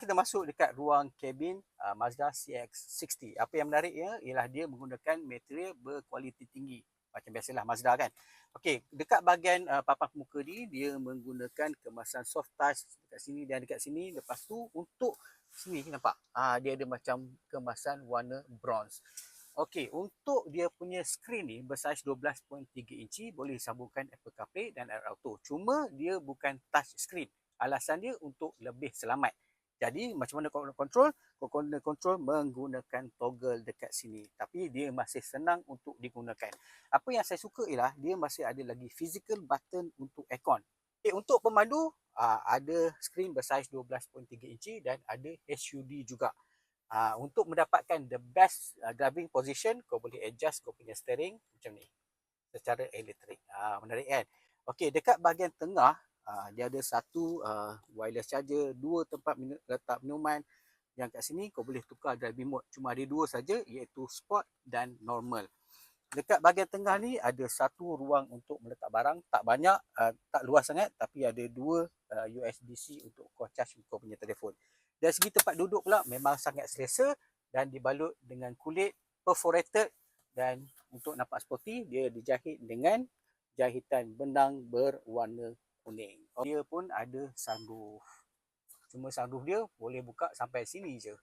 Kita masuk dekat ruang kabin uh, Mazda CX-60. Apa yang menariknya ialah dia menggunakan material berkualiti tinggi. Macam biasalah Mazda kan. Okey, dekat bahagian uh, papan muka ni dia menggunakan kemasan soft touch dekat sini dan dekat sini. Lepas tu untuk sini nampak. Ah uh, dia ada macam kemasan warna bronze. Okey, untuk dia punya skrin ni bersaiz 12.3 inci boleh sambungkan Apple CarPlay dan AirAuto. Cuma dia bukan touch screen. Alasan dia untuk lebih selamat. Jadi macam mana kau nak control? Kau kena control menggunakan toggle dekat sini. Tapi dia masih senang untuk digunakan. Apa yang saya suka ialah dia masih ada lagi physical button untuk aircon. Okay, untuk pemandu ada skrin bersaiz 12.3 inci dan ada HUD juga. untuk mendapatkan the best driving position, kau boleh adjust kau punya steering macam ni. Secara elektrik. menarik kan? Okey, dekat bahagian tengah Uh, dia ada satu uh, wireless charger, dua tempat minu letak minuman. Yang kat sini kau boleh tukar driving mode. Cuma ada dua saja iaitu sport dan normal. Dekat bahagian tengah ni ada satu ruang untuk meletak barang. Tak banyak, uh, tak luas sangat tapi ada dua uh, USB-C untuk kau charge kau punya telefon. Dari segi tempat duduk pula memang sangat selesa dan dibalut dengan kulit perforated dan untuk nampak sporty dia dijahit dengan jahitan benang berwarna kuning. Dia pun ada sunroof. Cuma sunroof dia boleh buka sampai sini je.